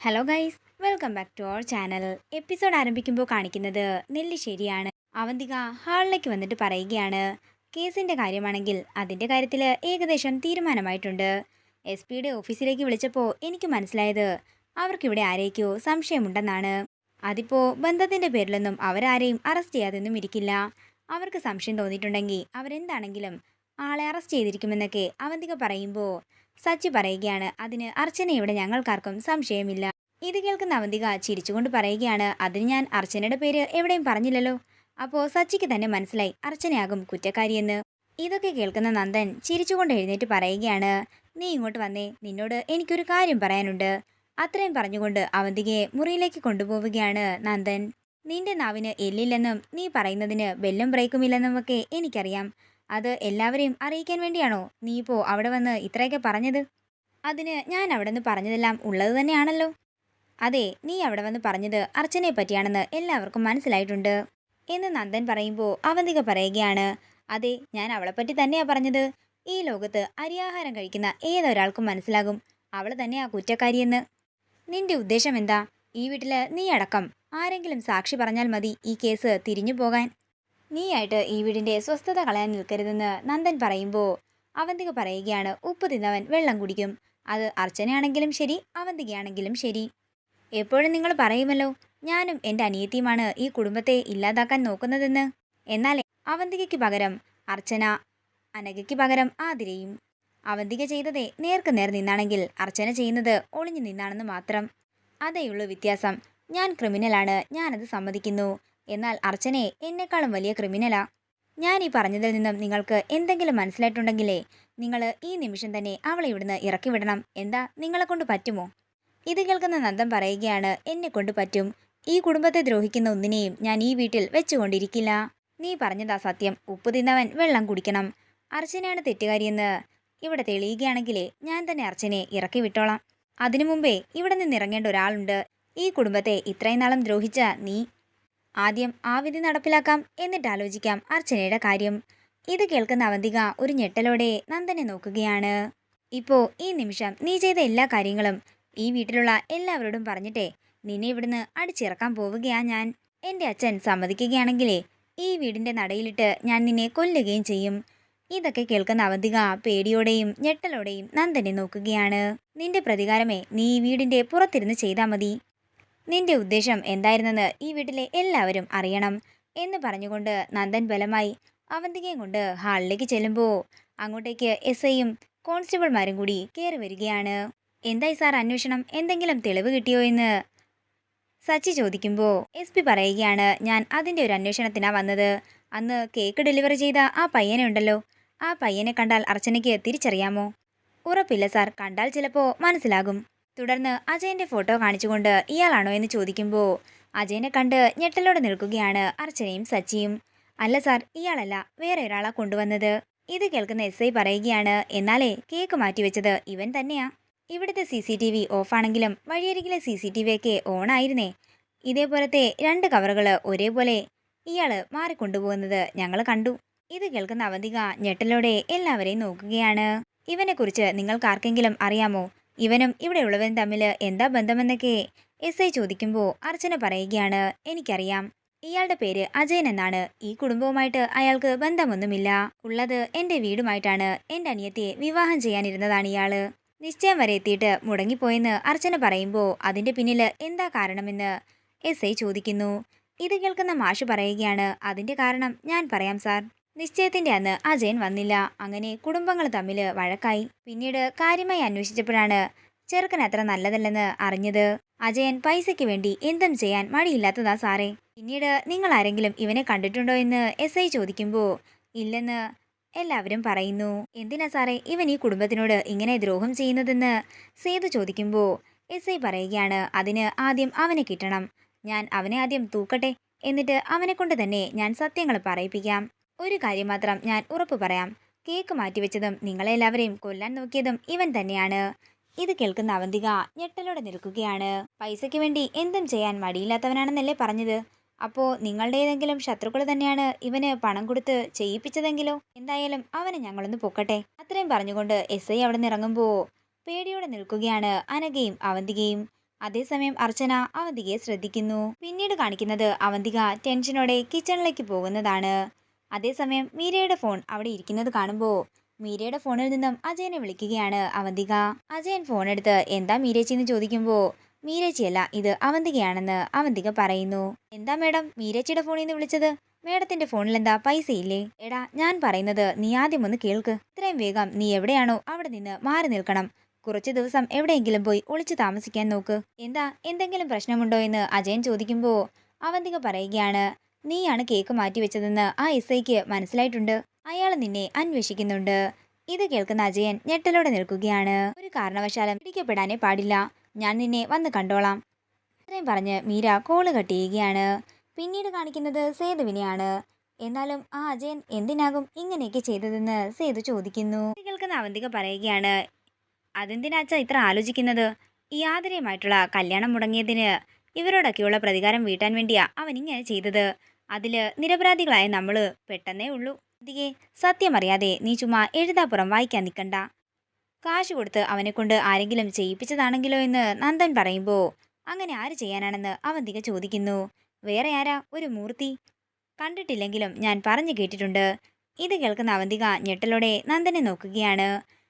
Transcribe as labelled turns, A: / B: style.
A: Hello guys welcome back to our channel episode ആരംഭിക്കുമ്പോൾ കാണിക്കുന്നത് നെല്ലിശ്ശേരിയാണ് അവന്തിക ഹാളിലേക്ക് വന്നിട്ട് പറയുകയാണ്. കേസിന്റെ കാര്യമാണെങ്കിൽ അതിന്റെ കാര്യത്തിൽ ഏകദേശം തീരുമാനമായിട്ടുണ്ട്. എസ് പിയുടെ ഓഫീസിലേക്ക് വിളിച്ചപ്പോൾ എനിക്ക് മനസ്സിലായത് അവർക്കിവിടെ ആരേക്കോ സംശയമുണ്ടെന്നാണ്. അതിപ്പോൾ ബന്ധത്തിന്റെ പേരിലൊന്നും അവരാരെയും അറസ്റ്റ് ചെയ്യാതൊന്നും ഇരിക്കില്ല. അവർക്ക് സംശയം തോന്നിയിട്ടുണ്ടെങ്കിൽ അവരെന്താണെങ്കിലും ആളെ അറസ്റ്റ് ചെയ്തിരിക്കുമെന്നൊക്കെ അവന്തിക പറയുമ്പോൾ സച്ചി പറയുകയാണ് അതിന് അർച്ചന ഇവിടെ ഞങ്ങൾക്കാർക്കും സംശയമില്ല. ഇത് കേൾക്കുന്ന അവന്തിക ചിരിച്ചുകൊണ്ട് പറയുകയാണ് അതിന് ഞാൻ അർച്ചനയുടെ പേര് എവിടെയും പറഞ്ഞില്ലല്ലോ. അപ്പോൾ സച്ചിക്ക് തന്നെ മനസ്സിലായി അർച്ചനയാകും കുറ്റക്കാരിയെന്ന്. ഇതൊക്കെ കേൾക്കുന്ന നന്ദൻ ചിരിച്ചുകൊണ്ട് എഴുന്നേറ്റ് പറയുകയാണ് നീ ഇങ്ങോട്ട് വന്നേ നിന്നോട് എനിക്കൊരു കാര്യം പറയാനുണ്ട്. അത്രയും പറഞ്ഞുകൊണ്ട് അവന്തികയെ മുറിയിലേക്ക് കൊണ്ടുപോവുകയാണ് നന്ദൻ. നിന്റെ നാവിന് എല്ലില്ലെന്നും നീ പറയുന്നതിന് ബെല്ലും ബ്രേക്കുമില്ലെന്നും ഇല്ലെന്നുമൊക്കെ എനിക്കറിയാം. അത് എല്ലാവരെയും അറിയിക്കാൻ വേണ്ടിയാണോ? നീ ഇപ്പോൾ അവിടെ വന്ന് ഇത്രയൊക്കെ പറഞ്ഞത്? അതിന് ഞാൻ അവിടെ നിന്ന് പറഞ്ഞതെല്ലാം ഉള്ളത് തന്നെയാണല്ലോ. അതെ നീ അവിടെ വന്ന് പറഞ്ഞത് അർച്ചനയെ പറ്റിയാണെന്ന് എല്ലാവർക്കും മനസ്സിലായിട്ടുണ്ട്. എന്ന് നന്ദൻ പറയുമ്പോൾ അവന്തിക പറയുകയാണ് അതെ ഞാൻ അവളെപ്പറ്റി തന്നെയാ പറഞ്ഞത്. ഈ ലോകത്ത് അരിയാഹാരം കഴിക്കുന്ന ഏതൊരാൾക്കും മനസ്സിലാകും. അവൾ തന്നെയാ കുറ്റക്കാരിയെന്ന്. നിന്റെ ഉദ്ദേശം എന്താ? ഈ വീട്ടിൽ നീ അടക്കം ആരെങ്കിലും സാക്ഷി പറഞ്ഞാൽ മതി ഈ കേസ് തിരിഞ്ഞു പോകാൻ. നീയായിട്ട് ഈ വീടിന്റെ സ്വസ്ഥത കളയാൻ നിൽക്കരുതെന്ന് നന്ദൻ പറയുമ്പോൾ അവന്തിക പറയുകയാണ് ഉപ്പ് തിന്നവൻ വെള്ളം കുടിക്കും. അത് അർച്ചനയാണെങ്കിലും ശരി അവന്തികയാണെങ്കിലും ശരി. എപ്പോഴും നിങ്ങൾ പറയുമല്ലോ ഞാനും എന്റെ അനിയത്തിയുമാണ് ഈ കുടുംബത്തെ ഇല്ലാതാക്കാൻ നോക്കുന്നതെന്ന്. എന്നാൽ അവന്തികയ്ക്ക് പകരം അർച്ചന അനഘയ്ക്ക് പകരം ആതിരയും. അവന്തിക ചെയ്തതേ നേർക്ക് നേർ നിന്നാണെങ്കിൽ അർച്ചന ചെയ്യുന്നത് ഒളിഞ്ഞു നിന്നാണെന്ന് മാത്രം. അതേയുള്ളൂ വ്യത്യാസം. ഞാൻ ക്രിമിനലാണ് ഞാനത് സമ്മതിക്കുന്നു. എന്നാൽ അർച്ചനയെ എന്നെക്കാളും വലിയ ക്രിമിനലാ. ഞാൻ ഈ പറഞ്ഞതിൽ നിന്നും നിങ്ങൾക്ക് എന്തെങ്കിലും മനസ്സിലായിട്ടുണ്ടെങ്കിലേ നിങ്ങൾ ഈ നിമിഷം തന്നെ അവളെ ഇവിടുന്ന് ഇറക്കി വിടണം. എന്താ നിങ്ങളെ കൊണ്ട് പറ്റുമോ? ഇത് കേൾക്കുന്ന നന്ദം പറയുകയാണ് എന്നെ കൊണ്ട് പറ്റും. ഈ കുടുംബത്തെ ദ്രോഹിക്കുന്ന ഒന്നിനെയും ഞാൻ ഈ വീട്ടിൽ വെച്ചുകൊണ്ടിരിക്കില്ല. നീ പറഞ്ഞതാ സത്യം. ഉപ്പ് തിന്നവൻ വെള്ളം കുടിക്കണം. അർച്ചനയാണ് തെറ്റുകാരിയെന്ന് ഇവിടെ തെളിയുകയാണെങ്കിലേ ഞാൻ തന്നെ അർച്ചനയെ ഇറക്കി വിട്ടോളാം. അതിനു മുമ്പേ ഇവിടെ നിന്ന് ഇറങ്ങേണ്ട ഒരാളുണ്ട്. ഈ കുടുംബത്തെ ഇത്രയും നാളും ദ്രോഹിച്ച നീ ആദ്യം ആ വിധി നടപ്പിലാക്കാം എന്നിട്ട് ആലോചിക്കാം അർച്ചനയുടെ കാര്യം. ഇത് കേൾക്കുന്ന അവന്തിക ഒരു ഞെട്ടലോടെ നന്ദനെ നോക്കുകയാണ്. ഇപ്പോൾ ഈ നിമിഷം നീ ചെയ്ത എല്ലാ കാര്യങ്ങളും ഈ വീട്ടിലുള്ള എല്ലാവരോടും പറഞ്ഞിട്ടേ നിന്നെ ഇവിടുന്ന് അടിച്ചിറക്കാൻ പോവുകയാ ഞാൻ. എന്റെ അച്ഛൻ സമ്മതിക്കുകയാണെങ്കിലേ ഈ വീടിന്റെ നടയിലിട്ട് ഞാൻ നിന്നെ കൊല്ലുകയും ചെയ്യും. ഇതൊക്കെ കേൾക്കുന്ന അവന്തിക പേടിയോടെയും ഞെട്ടലോടെയും നന്ദനെ നോക്കുകയാണ്. നിന്റെ പ്രതികാരമേ നീ ഈ വീടിന്റെ പുറത്തിരുന്ന് ചെയ്താൽ മതി. നിന്റെ ഉദ്ദേശം എന്തായിരുന്നെന്ന് ഈ വീട്ടിലെ എല്ലാവരും അറിയണം എന്ന് പറഞ്ഞുകൊണ്ട് നന്ദൻ ബലമായി അവന്തികയും കൊണ്ട് ഹാളിലേക്ക് ചെല്ലുമ്പോൾ അങ്ങോട്ടേക്ക് എസ് ഐയും കോൺസ്റ്റബിൾമാരും കൂടി കയറി വരികയാണ്. എന്തായി സാർ അന്വേഷണം? എന്തെങ്കിലും തെളിവ് കിട്ടിയോ എന്ന്? സച്ചി ചോദിക്കുമ്പോൾ എസ് പി പറയുകയാണ് ഞാൻ അതിന്റെ ഒരു അന്വേഷണത്തിനാണ് വന്നത്. അന്ന് കേക്ക് ഡെലിവറി ചെയ്ത ആ പയ്യനെ ഉണ്ടല്ലോ. ആ പയ്യനെ കണ്ടാൽ അർച്ചനയ്ക്ക് തിരിച്ചറിയാമോ? ഉറപ്പില്ല സാർ. കണ്ടാൽ ചിലപ്പോൾ മനസ്സിലാകും. തുടർന്ന് അജയന്റെ ഫോട്ടോ കാണിച്ചുകൊണ്ട് ഇയാളാണോ എന്ന് ചോദിക്കുമ്പോൾ അജയനെ കണ്ട് ഞെട്ടലോടെ നിൽക്കുകയാണ് അർച്ചനയും സച്ചിയും. അല്ല സാർ ഇയാളല്ല വേറെ ഒരാളാ കൊണ്ടുവന്നത്. ഇത് കേൾക്കുന്ന എസ് ഐ പറയുകയാണ് എന്നാലേ കേക്ക് മാറ്റിവെച്ചത് ഇവൻ തന്നെയാ. ഇവിടുത്തെ സി സി ടി വി ഓഫാണെങ്കിലും വഴിയരികിലെ സി സി ടി വി ഒക്കെ ഓണായിരുന്നേ. ഇതേപോലത്തെ രണ്ട് കവറുകൾ ഒരേപോലെ ഇയാൾ മാറിക്കൊണ്ടുപോകുന്നത് ഞങ്ങൾ കണ്ടു. ഇത് കേൾക്കുന്ന അവന്തിക ഞെട്ടലോടെ എല്ലാവരെയും നോക്കുകയാണ്. ഇവനെക്കുറിച്ച് നിങ്ങൾക്ക് ആർക്കെങ്കിലും അറിയാമോ? ഇവനും ഇവിടെയുള്ളവനും തമ്മിൽ എന്താ ബന്ധമെന്നൊക്കെ എസ് ഐ ചോദിക്കുമ്പോൾ അർച്ചന പറയുകയാണ് എനിക്കറിയാം. ഇയാളുടെ പേര് അജയൻ എന്നാണ്. ഈ കുടുംബവുമായിട്ട് അയാൾക്ക് ബന്ധമൊന്നുമില്ല. ഉള്ളത് എന്റെ വീടുമായിട്ടാണ്. എന്റെ അനിയത്തിയെ വിവാഹം ചെയ്യാനിരുന്നതാണ് ഇയാൾ. നിശ്ചയം വരെ എത്തിയിട്ട് മുടങ്ങിപ്പോയെന്ന് അർച്ചന പറയുമ്പോൾ അതിന്റെ പിന്നിൽ എന്താ കാരണമെന്ന് എസ് ഐ ചോദിക്കുന്നു. ഇത് കേൾക്കുന്ന മാഷ് പറയുകയാണ് അതിന്റെ കാരണം ഞാൻ പറയാം സാർ. നിശ്ചയത്തിന്റെ അന്ന് അജയൻ വന്നില്ല. അങ്ങനെ കുടുംബങ്ങൾ തമ്മിൽ വഴക്കായി. പിന്നീട് കാര്യമായി അന്വേഷിച്ചപ്പോഴാണ് ചെറുക്കൻ അത്ര നല്ലതല്ലെന്ന് അറിഞ്ഞത്. അജയൻ പൈസയ്ക്ക് വേണ്ടി എന്തും ചെയ്യാൻ മടിയില്ലാത്തതാ സാറേ. പിന്നീട് നിങ്ങൾ ആരെങ്കിലും ഇവനെ കണ്ടിട്ടുണ്ടോ എന്ന് എസ് ഐ ചോദിക്കുമ്പോൾ ഇല്ലെന്ന് എല്ലാവരും പറയുന്നു. എന്തിനാ സാറേ ഇവൻ ഈ കുടുംബത്തിനോട് ഇങ്ങനെ ദ്രോഹം ചെയ്യുന്നതെന്ന് സേതു ചോദിക്കുമ്പോൾ എസ് ഐ പറയുകയാണ് അതിന് ആദ്യം അവനെ കിട്ടണം. ഞാൻ അവനെ ആദ്യം തൂക്കട്ടെ. എന്നിട്ട് അവനെ കൊണ്ട് തന്നെ ഞാൻ സത്യങ്ങൾ പറയിപ്പിക്കാം. ഒരു കാര്യം മാത്രം ഞാൻ ഉറപ്പ് പറയാം. കേക്ക് മാറ്റിവെച്ചതും നിങ്ങളെല്ലാവരെയും കൊല്ലാൻ നോക്കിയതും ഇവൻ തന്നെയാണ്. ഇത് കേൾക്കുന്ന അവന്തിക ഞെട്ടലോടെ നിൽക്കുകയാണ്. പൈസയ്ക്ക് വേണ്ടി എന്തും ചെയ്യാൻ മടിയില്ലാത്തവനാണെന്നല്ലേ പറഞ്ഞത്? അപ്പോൾ നിങ്ങളുടെ ഏതെങ്കിലും ശത്രുക്കൾ തന്നെയാണ് ഇവന് പണം കൊടുത്ത് ചെയ്യിപ്പിച്ചതെങ്കിലോ? എന്തായാലും അവനെ ഞങ്ങളൊന്ന് പൊക്കട്ടെ. അത്രയും പറഞ്ഞുകൊണ്ട് എസ് ഐ അവിടെ നിന്ന് പേടിയോടെ നിൽക്കുകയാണ് അനഘയും അവന്തികയും. അതേസമയം അർച്ചന അവന്തികയെ ശ്രദ്ധിക്കുന്നു. പിന്നീട് കാണിക്കുന്നത് അവന്തിക ടെൻഷനോടെ കിച്ചണിലേക്ക് പോകുന്നതാണ്. അതേസമയം മീരയുടെ ഫോൺ അവിടെ ഇരിക്കുന്നത് കാണുമ്പോൾ മീരയുടെ ഫോണിൽ നിന്നും അജയനെ വിളിക്കുകയാണ് അവന്തിക. അജയൻ ഫോൺ എടുത്ത് എന്താ മീരേച്ചി എന്ന് ചോദിക്കുമ്പോൾ മീരേച്ചിയല്ല ഇത് അവന്തികയാണെന്ന് അവന്തിക പറയുന്നു. എന്താ മേഡം മീരേച്ചിയുടെ ഫോണിൽ നിന്ന് വിളിച്ചത്? മേഡത്തിന്റെ ഫോണിൽ എന്താ പൈസ ഇല്ലേ എടാ ഞാൻ പറയുന്നത് നീ ആദ്യം ഒന്ന് കേൾക്ക്. ഇത്രയും വേഗം നീ എവിടെയാണോ അവിടെ നിന്ന് മാറി നിൽക്കണം. കുറച്ച് ദിവസം എവിടെയെങ്കിലും പോയി ഒളിച്ചു താമസിക്കാൻ നോക്ക്. എന്താ എന്തെങ്കിലും പ്രശ്നമുണ്ടോ എന്ന് അജയൻ ചോദിക്കുമ്പോൾ അവന്തിക പറയുകയാണ് നീയാണ് കേക്ക് മാറ്റി വെച്ചതെന്ന് ആ എസ് ഐക്ക് മനസ്സിലായിട്ടുണ്ട്. അയാൾ നിന്നെ അന്വേഷിക്കുന്നുണ്ട്. ഇത് കേൾക്കുന്ന അജയൻ ഞെട്ടലോടെ നിൽക്കുകയാണ്. ഒരു കാരണവശാലും പിടിക്കപ്പെടാനേ പാടില്ല. ഞാൻ നിന്നെ വന്ന് കണ്ടോളാം. ഇത്രയും പറഞ്ഞ് മീര കോൾ കട്ട് ചെയ്യുകയാണ് പിന്നീട് കാണിക്കുന്നത് സേതുവിനെയാണ്. എന്നാലും ആ അജയൻ എന്തിനാകും ഇങ്ങനെയൊക്കെ ചെയ്തതെന്ന് സേതു ചോദിക്കുന്നു. കേൾക്കുന്ന അവന്തിക പറയുകയാണ് അതെന്തിനാ അച്ഛ ഇത്ര ആലോചിക്കുന്നത്? ഈ ആദരയുമായിട്ടുള്ള കല്യാണം മുടങ്ങിയതിന് ഇവരോടൊക്കെയുള്ള പ്രതികാരം വീട്ടാൻ വേണ്ടിയാ അവൻ ഇങ്ങനെ ചെയ്തത്. അതിൽ നിരപരാധികളായ നമ്മൾ പെട്ടെന്നേ ഉള്ളൂ. അധികെ സത്യമറിയാതെ നീ ചുമ്മാ എഴുതാപ്പുറം വായിക്കാൻ നിൽക്കണ്ട കാശ് കൊടുത്ത് അവനെ കൊണ്ട് ആരെങ്കിലും ചെയ്യിപ്പിച്ചതാണെങ്കിലോ എന്ന് നന്ദൻ പറയുമ്പോൾ അങ്ങനെ ആര് ചെയ്യാനാണെന്ന് തിക ചോദിക്കുന്നു. വേറെ ആരാ? ഒരു മൂർത്തി. കണ്ടിട്ടില്ലെങ്കിലും ഞാൻ പറഞ്ഞു കേട്ടിട്ടുണ്ട്. ഇത് കേൾക്കുന്ന അവന്തിക ഞെട്ടലോടെ നന്ദനെ നോക്കുകയാണ്.